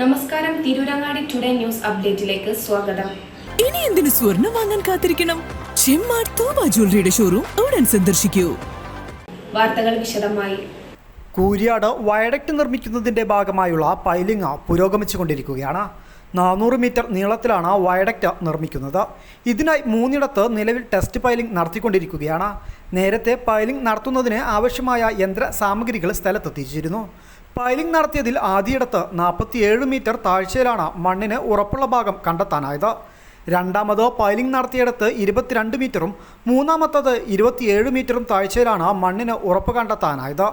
നമസ്കാരം Tirurangadi today news അപ്ഡേറ്റിലേക്ക് സ്വാഗതം. ഇനി എന്തിനു സ്വർണം വാങ്ങാൻ കാത്തിരിക്കണം? ചെമ്മാട് തോമ ജ്വല്ലറിയുടെ ഷോറൂം ഉടൻ സന്ദർശിക്കൂ. വാർത്തകൾ വിശദമായി. കൂരിയാട് വയഡക്ട് നിർമ്മിക്കുന്നതിന്റെ ഭാഗമായുള്ള പൈലിംഗ് പുരോഗമിച്ചുകൊണ്ടിരിക്കുകയാണ്. നാനൂറ് മീറ്റർ നീളത്തിലാണ് വയഡക്ട് നിർമ്മിക്കുന്നത്. ഇതിനായി മൂന്നിടത്ത് നിലവിൽ ടെസ്റ്റ് പൈലിംഗ് നടത്തിക്കൊണ്ടിരിക്കുകയാണ്. നേരത്തെ പൈലിംഗ് നടത്തുന്നതിന് ആവശ്യമായ യന്ത്ര സാമഗ്രികൾ സ്ഥലത്തെത്തിച്ചിരുന്നു. പൈലിംഗ് നടത്തിയതിൽ ആദ്യയിടത്ത് നാൽപ്പത്തിയേഴ് മീറ്റർ താഴ്ചയിലാണ് മണ്ണിന് ഉറപ്പുള്ള ഭാഗം കണ്ടെത്താനായത്. രണ്ടാമത് പൈലിംഗ് നടത്തിയിടത്ത് ഇരുപത്തിരണ്ട് മീറ്ററും മൂന്നാമത്തത് ഇരുപത്തിയേഴ് മീറ്ററും താഴ്ചയിലാണ് മണ്ണിന് ഉറപ്പ് കണ്ടെത്താനായത്.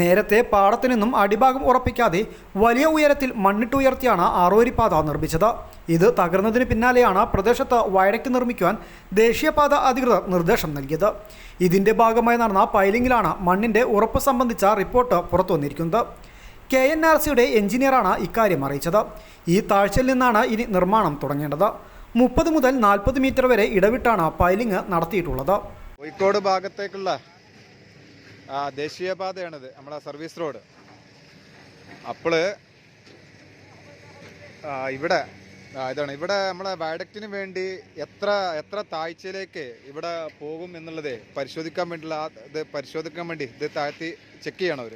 നേരത്തെ പാടത്തു നിന്നും അടിഭാഗം ഉറപ്പിക്കാതെ വലിയ ഉയരത്തിൽ മണ്ണിട്ടുയർത്തിയാണ് ആറോരിപ്പാത നിർമ്മിച്ചത്. ഇത് തകർന്നതിന് പിന്നാലെയാണ് പ്രദേശത്ത് വയടയ്ക്ക് നിർമ്മിക്കുവാൻ ദേശീയപാത അധികൃതർ നിർദ്ദേശം നൽകിയത്. ഇതിന്റെ ഭാഗമായി നടന്ന പൈലിംഗിലാണ് മണ്ണിന്റെ ഉറപ്പ് സംബന്ധിച്ച റിപ്പോർട്ട് പുറത്തു വന്നിരിക്കുന്നത് കെ എൻ ആർ സിയുടെ എഞ്ചിനീയറാണ് ഇക്കാര്യം അറിയിച്ചത്. ഈ താഴ്ചയിൽ നിന്നാണ് ഇനി നിർമ്മാണം തുടങ്ങേണ്ടത്. മുപ്പത് മുതൽ നാൽപ്പത് മീറ്റർ വരെ ഇടവിട്ടാണ് പൈലിംഗ് നടത്തിയിട്ടുള്ളത്. കോഴിക്കോട് ഭാഗത്തേക്കുള്ള ദേശീയപാതയാണിത് നമ്മളെ സർവീസ് റോഡ്. അപ്പോൾ ഇവിടെ ഇതാണ് ഇവിടെ നമ്മളെ വയഡക്റ്റിന് വേണ്ടി എത്ര എത്ര താഴ്ചയിലേക്ക് ഇവിടെ പോകും എന്നുള്ളത് പരിശോധിക്കാൻ വേണ്ടിയുള്ള ഇത് പരിശോധിക്കാൻ വേണ്ടി ഇത് താഴ്ത്തി ചെക്ക് ചെയ്യണം അവർ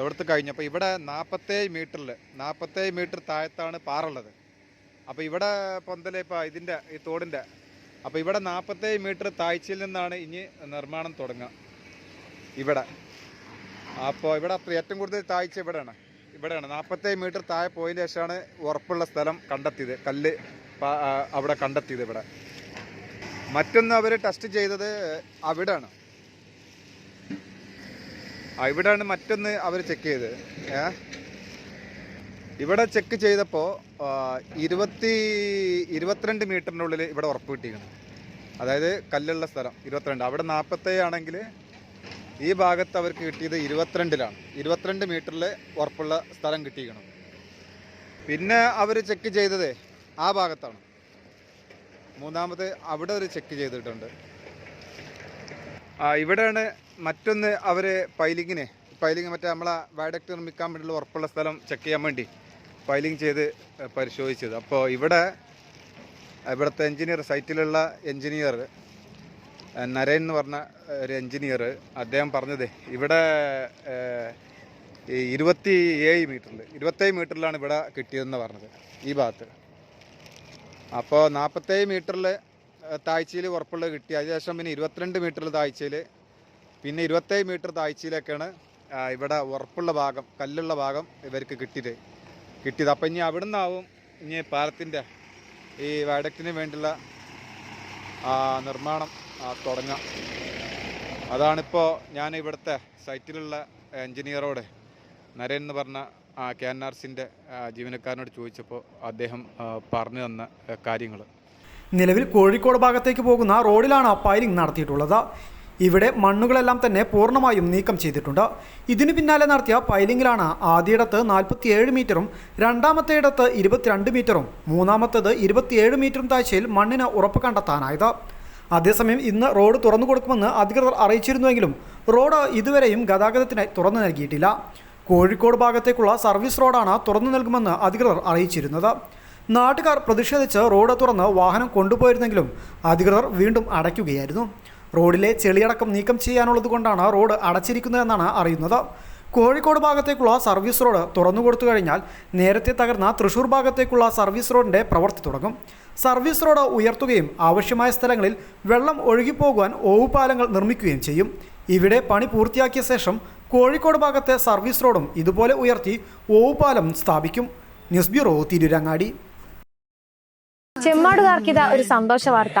ഇവിടുത്തെ കഴിഞ്ഞു. അപ്പോൾ ഇവിടെ നാൽപ്പത്തേഴ് മീറ്ററിൽ നാൽപ്പത്തേഴ് മീറ്റർ താഴത്താണ് പാറുള്ളത്. അപ്പോൾ ഇവിടെ പൊന്തല ഇപ്പോൾ ഇതിന്റെ ഈ തോടിന്റെ അപ്പോൾ ഇവിടെ നാൽപ്പത്തേഴ് മീറ്റർ താഴ്ചയിൽ നിന്നാണ് ഇനി നിർമ്മാണം തുടങ്ങുക ഇവിടെ. അപ്പോൾ ഇവിടെ ഏറ്റവും കൂടുതൽ താഴ്ച ഇവിടെയാണ്. ഇവിടെയാണ്. നാൽപ്പത്തേഴ് മീറ്റർ താഴെ പോയതിന് ശേഷമാണ് ഉറപ്പുള്ള സ്ഥലം കണ്ടെത്തിയത്. കല്ല് അവിടെ കണ്ടെത്തിയത് ഇവിടെ. മറ്റൊന്ന് അവർ ടെസ്റ്റ് ചെയ്തത് അവിടെയാണ്. ഇവിടെയാണ് മറ്റൊന്ന് അവർ ചെക്ക് ചെയ്തത്. ഏ? ഇവിടെ ചെക്ക് ചെയ്തപ്പോൾ ഇരുപത്തി ഇരുപത്തിരണ്ട് മീറ്ററിനുള്ളിൽ ഇവിടെ ഉറപ്പ് കിട്ടിയിരിക്കണം അതായത് കല്ലുള്ള സ്ഥലം ഇരുപത്തിരണ്ട്. അവിടെ നാൽപ്പത്തേഴ് ആണെങ്കിൽ ഈ ഭാഗത്ത് അവർക്ക് കിട്ടിയത് ഇരുപത്തിരണ്ടിലാണ്. ഇരുപത്തിരണ്ട് മീറ്ററിൽ ഉറപ്പുള്ള സ്ഥലം കിട്ടിയിരിക്കണം പിന്നെ അവർ ചെക്ക് ചെയ്തത് ആ ഭാഗത്താണ്. മൂന്നാമത് അവിടെ ഒരു ചെക്ക് ചെയ്തിട്ടുണ്ട്. ആ ഇവിടെയാണ് മറ്റൊന്ന് അവർ പൈലിങ്ങിനെ പൈലിങ് മറ്റേ നമ്മളെ വയഡക്ട് നിർമ്മിക്കാൻ വേണ്ടിയുള്ള ഉറപ്പുള്ള സ്ഥലം ചെക്ക് ചെയ്യാൻ വേണ്ടി പൈലിങ് ചെയ്ത് പരിശോധിച്ചത്. അപ്പോൾ ഇവിടെ ഇവിടുത്തെ എൻജിനീയർ സൈറ്റിലുള്ള എൻജിനീയർ നരേൻ എന്ന് പറഞ്ഞ ഒരു എൻജിനീയർ അദ്ദേഹം പറഞ്ഞത് ഇവിടെ ഈ ഇരുപത്തി ഏഴ് മീറ്ററിൽ ഇരുപത്തേഴ് മീറ്ററിലാണ് ഇവിടെ കിട്ടിയതെന്ന് പറഞ്ഞത് ഈ ഭാഗത്ത്. അപ്പോൾ നാൽപ്പത്തേഴ് മീറ്ററിൽ താഴ്ചയിൽ ഉറപ്പുള്ളത് കിട്ടി. അതിനുശേഷം പിന്നെ ഇരുപത്തിരണ്ട് മീറ്ററിൽ താഴ്ചയിൽ പിന്നെ ഇരുപത്തേഴ് മീറ്റർ താഴ്ചയിലേക്കാണ് ഇവിടെ ഉറപ്പുള്ള ഭാഗം കല്ലുള്ള ഭാഗം ഇവർക്ക് കിട്ടിയത്. കിട്ടിയത്. അപ്പം ഇനി അവിടെ നിന്നാവും ഇനി പാലത്തിന്റെ ഈ വയഡക്റ്റിന് വേണ്ടിയുള്ള നിർമ്മാണം തുടങ്ങുക തുടങ്ങാം. അതാണിപ്പോൾ ഞാൻ ഇവിടുത്തെ സൈറ്റിലുള്ള എൻജിനീയറോട് നരേൻ എന്ന് പറഞ്ഞ കെ എൻ ആർ സിന്റെ ജീവനക്കാരനോട് ചോദിച്ചപ്പോൾ അദ്ദേഹം പറഞ്ഞു തന്ന കാര്യങ്ങൾ നിലവിൽ കോഴിക്കോട് ഭാഗത്തേക്ക് പോകുന്ന റോഡിലാണ് പൈലിംഗ് നടത്തിയിട്ടുള്ളത്. ഇവിടെ മണ്ണുകളെല്ലാം തന്നെ പൂർണമായും നീക്കം ചെയ്തിട്ടുണ്ട്. ഇതിനു പിന്നാലെ നടത്തിയ പൈലിംഗിലാണ് ആദ്യയിടത്ത് നാൽപ്പത്തിയേഴ് മീറ്ററും രണ്ടാമത്തെ ഇടത്ത് ഇരുപത്തിരണ്ട് മീറ്ററും മൂന്നാമത്തേത് ഇരുപത്തിയേഴ് മീറ്ററും താഴ്ചയിൽ മണ്ണിന് ഉറപ്പ് കണ്ടെത്താനായത്. അതേസമയം ഇന്ന് റോഡ് തുറന്നു കൊടുക്കുമെന്ന് അധികൃതർ അറിയിച്ചിരുന്നുവെങ്കിലും റോഡ് ഇതുവരെയും ഗതാഗതത്തിനായി തുറന്നു നൽകിയിട്ടില്ല. കോഴിക്കോട് ഭാഗത്തേക്കുള്ള സർവീസ് റോഡാണ് തുറന്നു നൽകുമെന്ന് അധികൃതർ അറിയിച്ചിരുന്നത്. നാട്ടുകാർ പ്രതിഷേധിച്ച് റോഡ് തുറന്ന് വാഹനം കൊണ്ടുപോയിരുന്നെങ്കിലും അധികൃതർ വീണ്ടും അടയ്ക്കുകയായിരുന്നു. റോഡിലെ ചെളിയടക്കം നീക്കം ചെയ്യാനുള്ളത് കൊണ്ടാണ് റോഡ് അടച്ചിരിക്കുന്നതെന്നാണ് അറിയുന്നത്. കോഴിക്കോട് ഭാഗത്തേക്കുള്ള സർവീസ് റോഡ് തുറന്നു കൊടുത്തു കഴിഞ്ഞാൽ നേരത്തെ തകർന്ന തൃശൂർ ഭാഗത്തേക്കുള്ള സർവീസ് റോഡിന്റെ പ്രവൃത്തി തുടങ്ങും. സർവീസ് റോഡ് ഉയർത്തുകയും ആവശ്യമായ സ്ഥലങ്ങളിൽ വെള്ളം ഒഴുകിപ്പോകുവാൻ ഓവുപാലങ്ങൾ നിർമ്മിക്കുകയും ചെയ്യും. ഇവിടെ പണി പൂർത്തിയാക്കിയ ശേഷം കോഴിക്കോട് ഭാഗത്തെ സർവീസ് റോഡും ഇതുപോലെ ഉയർത്തി ഓവുപാലം സ്ഥാപിക്കും. News bureau Tirurangadi. ചെമ്മാട് കാർക്കിത ഒരു സന്തോഷ വാർത്ത.